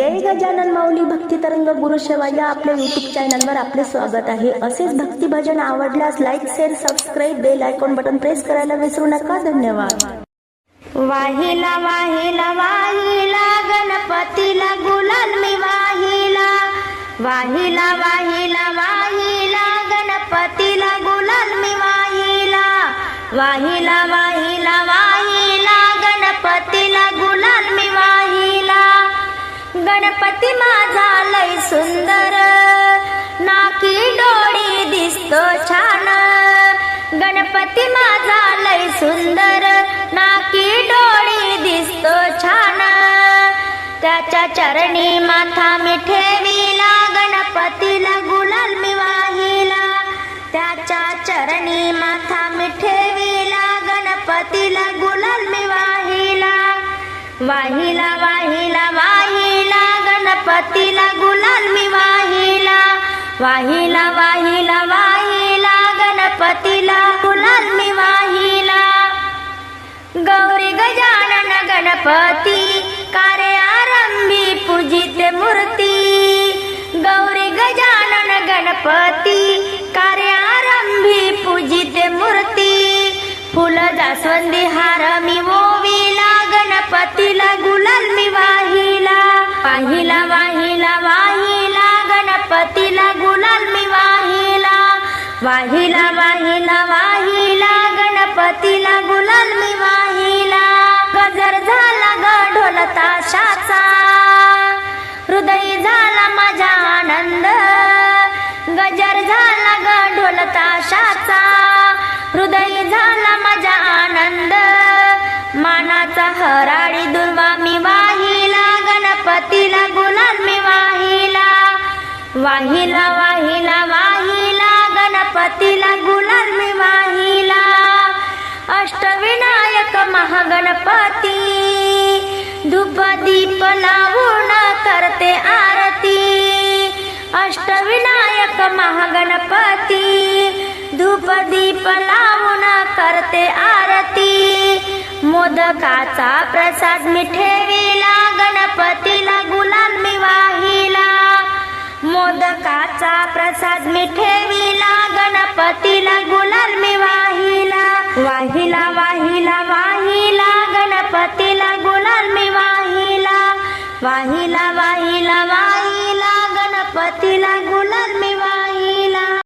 जय गजानन माऊली भक्ती तरंग गुरु सेवा या आपल्या युट्यूब चॅनलवर आपले स्वागत आहे. असेच भक्ती भजन आवडल्यास like share subscribe bell icon button press करायला विसरू नका. धन्यवाद. वाहिला वाहिला वाहिला गणपतीला गुलाल मी वाहिला. वाहिला वाहिला वाहिला गणपतीला गुलाल मी वाहिला वाहिला. वाहिला वाहिला गणपती माझा लय सुंदर. नाकी डोळी दिसतो छान. गणपती माझा लय सुंदर. नाकी डोळी दिसतो छान. त्याच्या चरणी माथा मी ठेविला गणपतीला गुलाल मी वाहिला. त्याच्या चरणी माथा मी ठेविला गणपतीला गुलाल मी वाहिला. वाहिला वाहिला वाहिला. गणपतीला गुलाल मी वाहिला. वाहिला वाहिला वाहिला. गणपतीला गुलाल मी वाहिला. गौरी गजानन गणपती कार्य आरंभी पूजित मूर्ती. गौरी गजानन गणपती कार्य आरंभी पूजित मूर्ती. फुल जास्वंदी हार मी ओविला गणपतीला गुलाल वाहिला वाहिला वाहिला गणपतीला गुलाल मी वाहिला. गजर झाला ग ढोल ताशाचा हृदय झाला माझा आनंद. गजर झाला ग ढोल ताशाचा हृदय झाला माझा आनंद. मानाचा हराळी दुर्वा मी वाहिला गणपतीला गुलाल मी वाहिला. वाहिला वाहिला अष्टविनायक महागणपती धूप दीप लावून करते आरती. मोदकाचा प्रसाद मी ठेविला गणपतीला गुलाल मी वाहिला मोदकाचा प्रसाद मी ठेविला गणपतीला गुलाल मी वाहिला वाहिला वाहिला वाहिला गणपतीला गुलाल मी वाहिला वाहिला para